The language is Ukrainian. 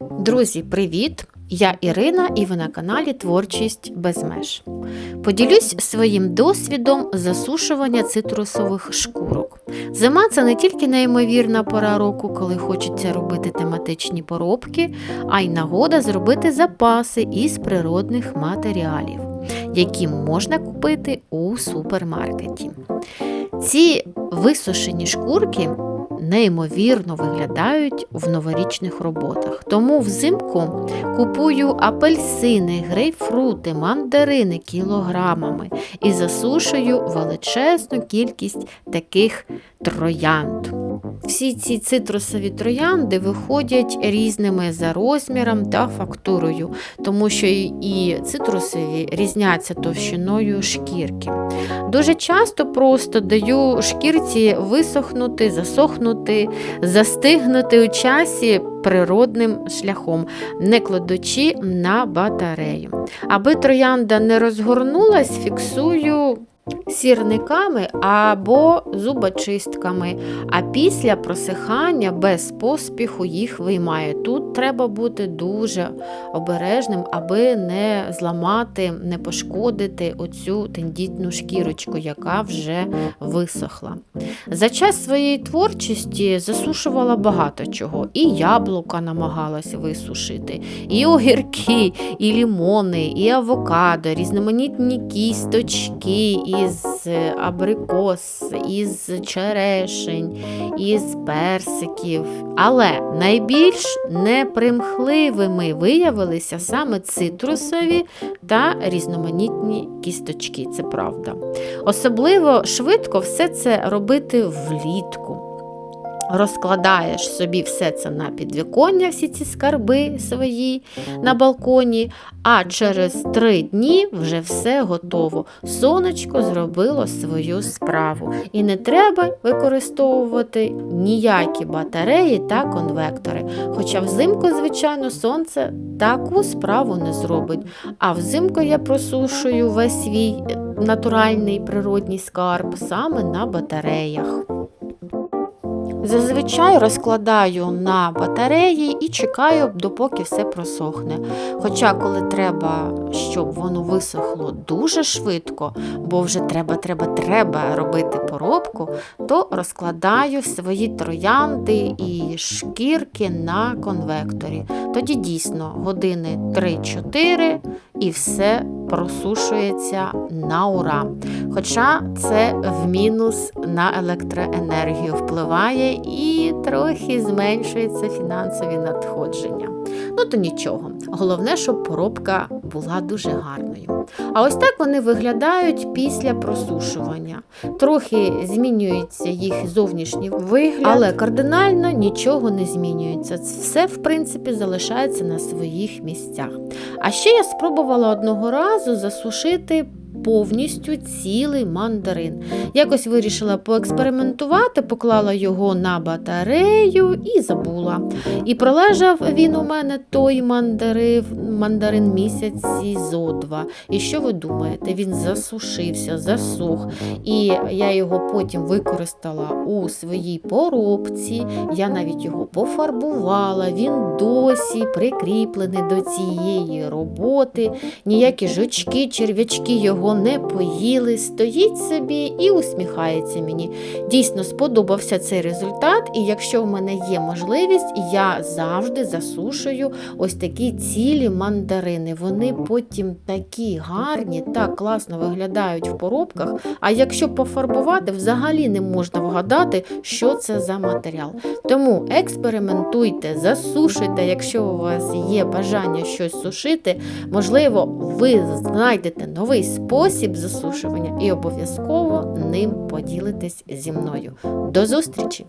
Друзі, привіт! Я Ірина і ви на каналі Творчість без меж. Поділюсь своїм досвідом засушування цитрусових шкурок. Зима це не тільки неймовірна пора року, коли хочеться робити тематичні поробки, а й нагода зробити запаси із природних матеріалів, які можна купити у супермаркеті. Ці висушені шкурки неймовірно виглядають в новорічних роботах. Тому взимку купую апельсини, грейпфрути, мандарини кілограмами і засушую величезну кількість таких троянд. Всі ці цитрусові троянди виходять різними за розміром та фактурою, тому що і цитрусові різняться товщиною шкірки. Дуже часто просто даю шкірці висохнути, засохнути, застигнути у часі природним шляхом, не кладучи на батарею. Аби троянда не розгорнулась, фіксую сірниками або зубочистками, а після просихання без поспіху їх виймаю. Тут треба бути дуже обережним, аби не зламати, не пошкодити оцю тендітну шкірочку, яка вже висохла. За час своєї творчості засушувала багато чого. І яблука намагалась висушити, і огірки, і лімони, і авокадо, різноманітні кісточки. Із абрикос, із черешень, із персиків. Але найбільш непримхливими виявилися саме цитрусові та різноманітні кісточки, це правда. Особливо швидко все це робити влітку. Розкладаєш собі все це на підвіконня, всі ці скарби свої на балконі, а через три дні вже все готово. Сонечко зробило свою справу. І не треба використовувати ніякі батареї та конвектори. Хоча взимку, звичайно, сонце таку справу не зробить. А взимку я просушую весь свій натуральний природній скарб саме на батареях. Зазвичай розкладаю на батареї і чекаю, допоки все просохне. Хоча, коли треба, щоб воно висохло дуже швидко, бо вже треба, треба, треба робити поробку, то розкладаю свої троянди і шкірки на конвекторі. Тоді дійсно години 3-4 і все просушується на ура. Хоча це в мінус на електроенергію впливає і трохи зменшується фінансові надходження. Ну то нічого. Головне, щоб поробка була дуже гарною. А ось так вони виглядають після просушування. Трохи змінюється їх зовнішній вигляд, але кардинально нічого не змінюється. Все, в принципі, залишається на своїх місцях. А ще я спробувала одного разу засушити повністю цілий мандарин. Якось вирішила поекспериментувати, поклала його на батарею і забула. І пролежав він у мене той мандарин, мандарин місяці зо два. І що ви думаєте? Він засушився, засух. І я його потім використала у своїй поробці. Я навіть його пофарбувала, він досі прикріплений до цієї роботи. Ніякі жучки, черв'ячки його не поїли, стоїть собі і усміхається мені. Дійсно сподобався цей результат, і якщо в мене є можливість, я завжди засушую ось такі цілі мандарини. Вони потім такі гарні, так класно виглядають в поробках. А якщо пофарбувати, взагалі не можна вгадати, що це за матеріал. Тому експериментуйте, засушуйте, якщо у вас є бажання щось сушити, можливо, ви знайдете новий спосіб спосіб засушування і обов'язково ним поділитесь зі мною. До зустрічі!